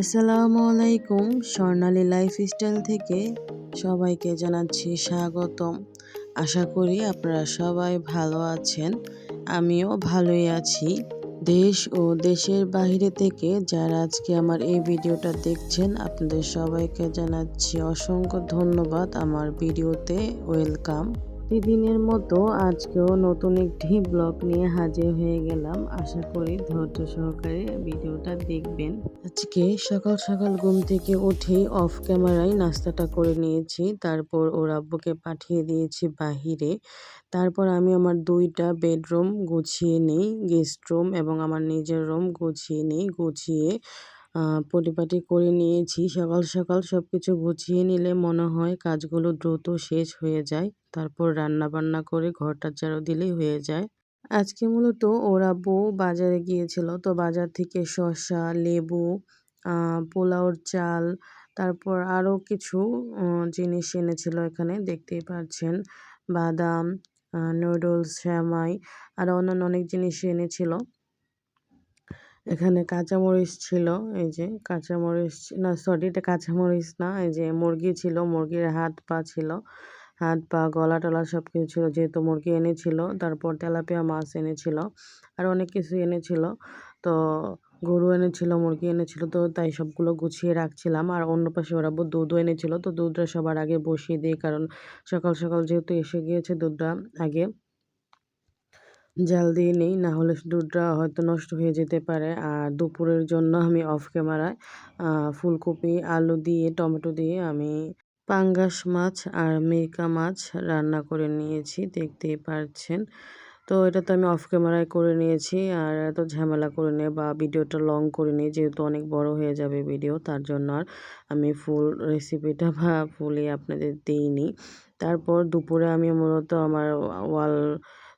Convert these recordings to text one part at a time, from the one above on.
আসসালামু আলাইকুম, স্বর্ণালী লাইফস্টাইল থেকে সবাইকে জানাচ্ছি স্বাগতম। আশা করি আপনারা সবাই ভালো আছেন, আমিও ভালোই আছি। দেশ ও দেশের বাইরে থেকে যারা আজকে আমার এই ভিডিওটা দেখছেন, আপনাদের সবাইকে জানাচ্ছি অসংখ্য ধন্যবাদ আমার ভিডিওতে। ওয়েলকাম। প্রতিদিনের মতো আজকেও নতুন একটি ব্লগ নিয়ে হাজির হয়ে গেলাম। আশা করি ধৈর্য সহকারে ভিডিওটা দেখবেন। আজকে সকাল সকাল ঘুম থেকে উঠেই অফ ক্যামেরায় নাস্তাটা করে নিয়েছি। তারপর ওর আব্বুকে পাঠিয়ে দিয়েছি বাহিরে। তারপর আমি আমার দুইটা বেডরুম গুছিয়ে নিই গেস্ট রুম এবং আমার নিজের রুম গুছিয়ে নিই, গুছিয়ে পরিপাটি করে নিয়েছি। সকাল সকাল সব কিছু গুছিয়ে নিলে মনে হয় কাজগুলো দ্রুত শেষ হয়ে যায়। তারপর রান্না বান্না করে ঘরটা ঝাড়ু দিলেই হয়ে যায়। আজকে মূলত ওরা বউ বাজারে গিয়েছিল। তো বাজার থেকে শসা, লেবু পোলাওর চাল, তারপর আরও কিছু জিনিস এনেছিল এখানে, দেখতেই পাচ্ছেন বাদাম নুডলস শ্যামাই আরও অন্যান্য অনেক জিনিস এনেছিল। এখানে কাঁচামরিচ ছিল, এই যে কাঁচামরিচ, না, সরি, এটা কাঁচামরিচ না, এই যে মুরগি ছিল, মুরগির হাত পা ছিল। হাত পা, গলা টলা সব কিছু ছিল যেহেতু মুরগি এনেছিল, তারপর তেলাপিয়া মাছ এনেছিল আর অনেক কিছু এনেছিল। তো গরু এনেছিল, মুরগি এনেছিল, তো তাই সবগুলো গুছিয়ে রাখছিলাম। আর অন্য পাশে ওরা দুধও এনেছিল, তো দুধটা সবার আগে বসিয়ে দিই, কারণ সকাল সকাল যেহেতু এসে গিয়েছে দুধটা, আগে জাল দিয়ে নিই, না হলে দুধটা হয়তো নষ্ট হয়ে যেতে পারে। আর দুপুরের জন্য আমি অফ ক্যামেরায় ফুলকপি, আলু দিয়ে, টমেটো দিয়ে আমি পাঙ্গাস মাছ আর মেকা মাছ রান্না করে নিয়েছি, দেখতেই পারছেন। তো এটা তো আমি অফ ক্যামেরায় করে নিয়েছি আর এত ঝামেলা করে নিয়ে বা ভিডিওটা লং করে নিই যেহেতু অনেক বড় হয়ে যাবে ভিডিও তার জন্য আর আমি ফুল রেসিপিটা বা ফুলই আপনাদের দিইনি। তারপর দুপুরে আমি মূলত আমার ওয়াল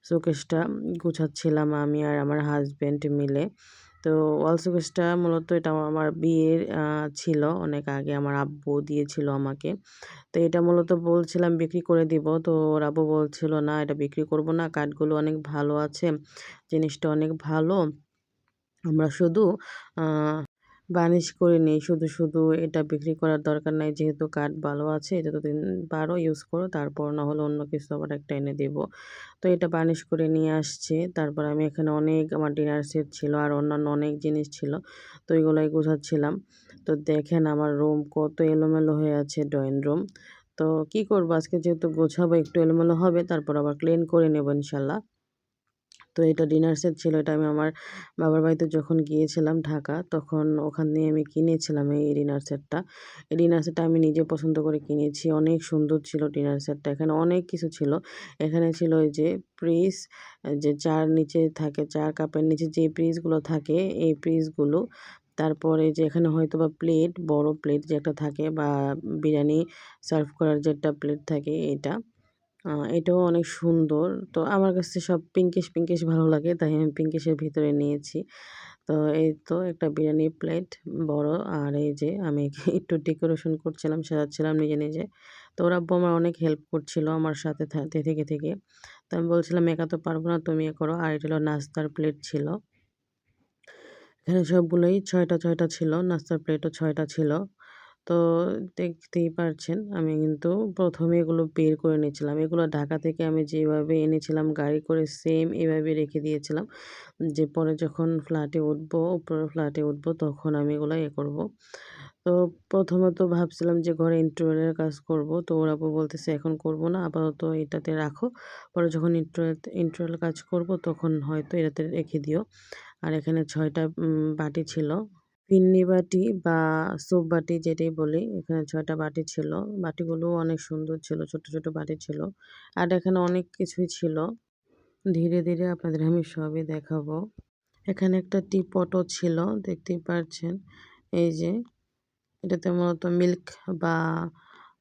শোকেসটা গুছাচ্ছিলাম আমি আর আমার হাজব্যান্ড মিলে। তো ওয়ালসুকেসটা মূলত এটা আমার বিয়ের ছিল অনেক আগে। আমার আব্বু দিয়েছিল আমাকে। তো এটা মূলত বলছিলাম, বিক্রি করে দিব। তো ওর আব্বু বলছিল, না, এটা বিক্রি করব না। কাঠগুলো অনেক ভালো আছে। জিনিসটা অনেক ভালো। আমরা শুধু বার্নিশ করে নিই। শুধু শুধু এটা বিক্রি করার দরকার নাই। যেহেতু কাঠ ভালো আছে এটা যতদিন পারো ইউজ করো, তারপর না হলে অন্য কিছু আবার একটা এনে দেবো। তো এটা বার্নিশ করে নিয়ে আসছে। তারপর আমি এখানে অনেক আমার ডিনার সেট ছিল আর অন্যান্য অনেক জিনিস ছিল, তো এগুলোই গোছাচ্ছিলাম। তো দেখেন আমার রুম কত এলোমেলো হয়ে আছে ড্রয়িং রুম তো কি করব? আজকে যেহেতু গোছাবো, একটু এলোমেলো হবে, তারপর আবার ক্লিন করে নেব ইনশাল্লাহ। তো এটা ডিনার সেট ছিল, এটা আমি আমার বাবার বাড়িতে যখন গিয়েছিলাম ঢাকা, তখন ওখান দিয়ে আমি কিনেছিলাম এই ডিনার সেটটা এই ডিনার সেটটা আমি নিজে পছন্দ করে কিনেছি, অনেক সুন্দর ছিল ডিনার সেটটা এখানে অনেক কিছু ছিল। এখানে ছিল ওই যে প্রিস যে চার নিচে থাকে, চার কাপের নিচে যে প্রিসগুলো থাকে, এই প্রিসগুলো তারপরে যে এখানে হয়তো বা প্লেট বড় প্লেট যে একটা থাকে, বা বিরিয়ানি সার্ভ করার যে একটা প্লেট থাকে, এটা। এটাও অনেক সুন্দর। তো আমার কাছে সব পিঙ্কিশ পিঙ্কিশ ভালো লাগে, তাই আমি পিঙ্কিশের ভিতরে নিয়েছি। তো এই তো একটা বিরিয়ানি প্লেট বড়, আর এই যে আমি একটু ডেকোরেশন করছিলাম, সাজাচ্ছিলাম নিজে নিজে। তো ওরা আব্বু আমার অনেক হেল্প করছিল আমার সাথে থেকে থেকে। তো আমি বলছিলাম, একা তো পারব না, তুমি এ করো। আর এটা হলো নাস্তার প্লেট ছিল। এখানে সবগুলোই ছয়টা ছয়টা ছিল, নাস্তার প্লেটও ছয়টা ছিল। তো দেখতেই পারছেন, আমি কিন্তু প্রথমে এগুলো বের করে নিয়েছিলাম। এগুলো ঢাকা থেকে আমি যেভাবে এনেছিলাম, গাড়ি করে সেম এভাবে রেখে দিয়েছিলাম যে পরে যখন ফ্ল্যাটে উঠবো উপরে ফ্ল্যাটে উঠবো, তখন আমি এগুলো এ করব। তো প্রথমত ভাবছিলাম যে ঘরে ইন্টারভিউয়ের কাজ করব, তো ওরা বলতেছে, এখন করব না, আপাতত এটাতে রাখো। পরে যখন ইন্টারভিউ কাজ করব, তখন হয়তো এটাতে রেখে দিও। আর এখানে ছয়টা বাটি ছিল ফিন্নি বাটি বা সোপ বাটি যেটাই বলি, এখানে ছয়টা বাটি ছিল। বাটিগুলো অনেক সুন্দর ছিল, ছোট ছোট বাটি ছিল। আর এখানে অনেক কিছুই ছিল। ধীরে ধীরে আপনাদের আমি সবই দেখাবো। এখানে একটা টি পটও ছিল, দেখতেই পাচ্ছেন এই যে, এটাতে মূলত মিল্ক বা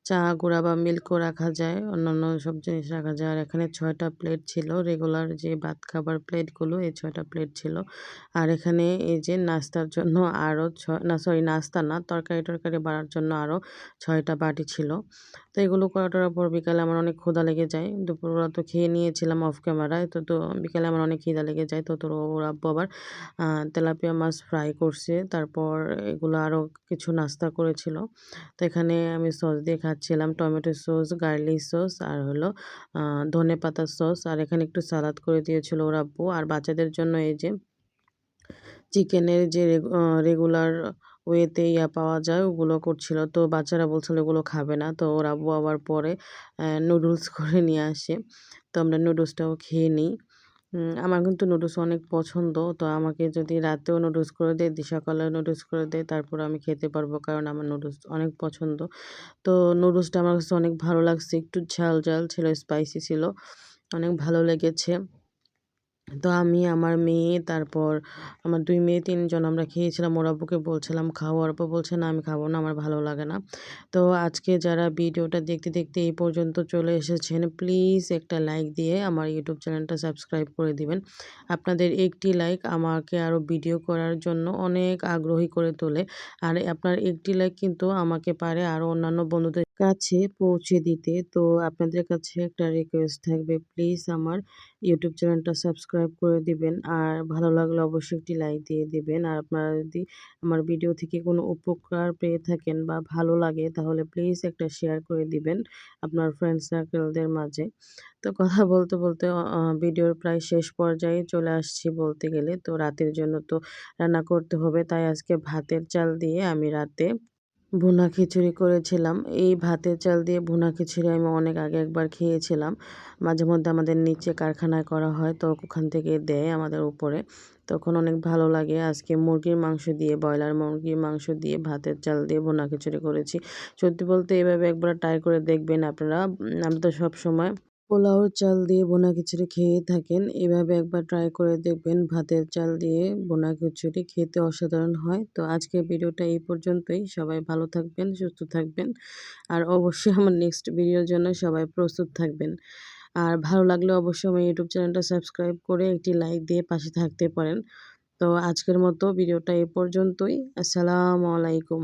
চা গুঁড়া বা মিল্কও রাখা যায়, অন্যান্য সব জিনিস রাখা যায়। আর এখানে ছয়টা প্লেট ছিল রেগুলার যে ভাত খাবার প্লেটগুলো এই ছয়টা প্লেট ছিল। আর এখানে এই যে নাস্তার জন্য আরও ছয়, না সরি নাস্তা না, তরকারি টরকারি বাড়ার জন্য আরও ছয়টা বাটি ছিল। তো এগুলো করাটার পর বিকালে আমার অনেক ক্ষুধা লেগে যায়। দুপুরবেলা তো খেয়ে নিয়েছিলাম অফ ক্যামেরায় তো তো বিকালে আমার অনেক খিদা লেগে যায়। তো তোর ওর আব্বু আবার তেলাপিয়া মাছ ফ্রাই করছে। তারপর এগুলো আরও কিছু নাস্তা করেছিল। তো এখানে আমি সস দিয়ে খাচ্ছিলাম টমেটো সস, গার্লিক সস আর হলো ধনে পাতার সস। আর এখানে একটু সালাদ করে দিয়েছিল ওর আব্বু। আর বাচ্চাদের জন্য এই যে চিকেনের যে রেগুলার ওয়েতে ইয়া পাওয়া যায়, ওগুলো করছিল। তো বাচ্চারা বলছিল ওগুলো খাবে না। তো ওর আব্বু আবার পরে নুডলস করে নিয়ে আসে। তো আমরা নুডলসটাও খেয়ে নিই। আমার কিন্তু নুডলস অনেক পছন্দ। তো আমাকে যদি রাতেও নুডলস করে দেয় সকালেও নুডলস করে দেয়, তারপর আমি খেতে পারব কারণ আমার নুডলস অনেক পছন্দ। তো নুডলসটা আমার কাছে অনেক ভালো লাগছে। একটু ঝাল ঝাল ছিল স্পাইসি ছিল, অনেক ভালো লেগেছে। তো আমি, আমার মেয়ে, তারপর আমার দুই মেয়ে, তিনজন আমরা খেয়েছিলাম। ওর আব্বুকে বলছিলাম, খাও। ওর আব্বু বলছে, না, আমি খাব না, আমার ভালো লাগে না। তো আজকে যারা ভিডিওটা দেখতে দেখতে এই পর্যন্ত চলে এসেছেন, প্লিজ একটা লাইক দিয়ে আমার ইউটিউব চ্যানেলটা সাবস্ক্রাইব করে দিবেন। আপনাদের একটি লাইক আমাকে আরও ভিডিও করার জন্য অনেক আগ্রহী করে তোলে। আর আপনার একটি লাইক কিন্তু আমাকে পারে আরও অন্যান্য বন্ধুদের কাছে পৌঁছে দিতে। তো আপনাদের কাছে একটা রিকোয়েস্ট থাকবে প্লিজ আমার ইউটিউব চ্যানেলটা সাবস্ক্রাইব করে দিবেন। আর ভালো লাগলে অবশ্যই একটি লাইক দিয়ে দিবেন। আর আপনারা যদি আমার ভিডিও থেকে কোনো উপকার পেয়ে থাকেন বা ভালো লাগে, তাহলে প্লিজ একটা শেয়ার করে দিবেন আপনার ফ্রেন্ড সার্কেলদের মাঝে। তো কথা বলতে বলতে ভিডিওর প্রায় শেষ পর্যায়ে চলে আসছি বলতে গেলে। তো রাতের জন্য তো রান্না করতে হবে, তাই আজকে ভাতের চাল দিয়ে আমি রাতে ভুনা খিচুড়ি করেছিলাম। এই ভাতের চাল দিয়ে ভুনা খিচুড়ি আমি অনেক আগে একবার খেয়েছিলাম। মাঝে মধ্যে আমাদের নিচে কারখানায় করা হয় তো ওখান থেকে দেয় আমাদের উপরে। তখন অনেক ভালো লাগে। আজকে মুরগির মাংস দিয়ে, ব্রয়লার মুরগির মাংস দিয়ে, ভাতের চাল দিয়ে ভুনা খিচুড়ি করেছি। সত্যি বলতে এভাবে একবার ট্রাই করে দেখবেন আপনারা। আমি তো সবসময় পোলাওর চাল দিয়ে বোনা খিচুড়ি খেয়ে থাকেন। এভাবে একবার ট্রাই করে দেখবেন ভাতের চাল দিয়ে বোনা খিচুড়ি খেতে অসাধারণ হয়। তো আজকের ভিডিওটা এই পর্যন্তই। সবাই ভালো থাকবেন, সুস্থ থাকবেন। আর অবশ্যই আমার নেক্সট ভিডিওর জন্য সবাই প্রস্তুত থাকবেন। আর ভালো লাগলে অবশ্যই আমার ইউটিউব চ্যানেলটা সাবস্ক্রাইব করে একটি লাইক দিয়ে পাশে থাকতে পারেন। তো আজকের মতো ভিডিওটা এই পর্যন্তই। আসসালামু আলাইকুম।